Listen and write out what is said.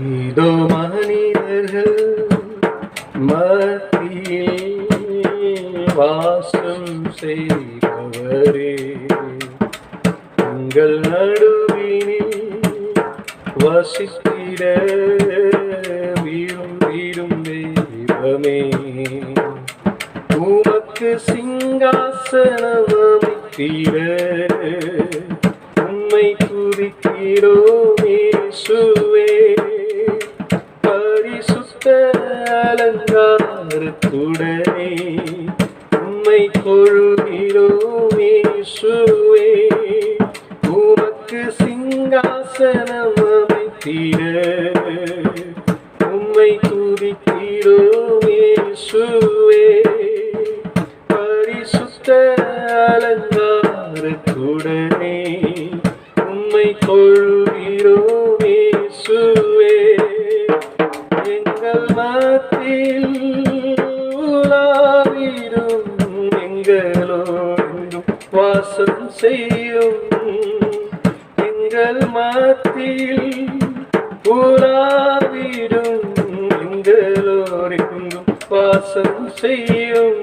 இதோ மனிதர்கள் மத்தியில் வாசம் செய்பவரே. உங்கள் நடுவினில் வசித்திட வீரும் வீரும் தெய்வமே. உமக்கு சிங்காசனம் அமைத்திட உம்மை துதிக்கிறோம் சுவே அலங்காரத்துடனே உம்மை தொழுகிறோம் இயேசுவே. உமக்கு சிங்காசனம் அமைத்திட உம்மை துதிக்கிறோமே இயேசுவே. பரிசுத்த அலங்காரத்துடனே உம்மை தொழுகிறோம் சுவே எங்கள் மத்தியில் உலாவிடும் எங்களோடும் வாசம் செய்யும். எங்கள் மத்தியில் உலாவிடும் எங்களோடும் வாசம் செய்யும்.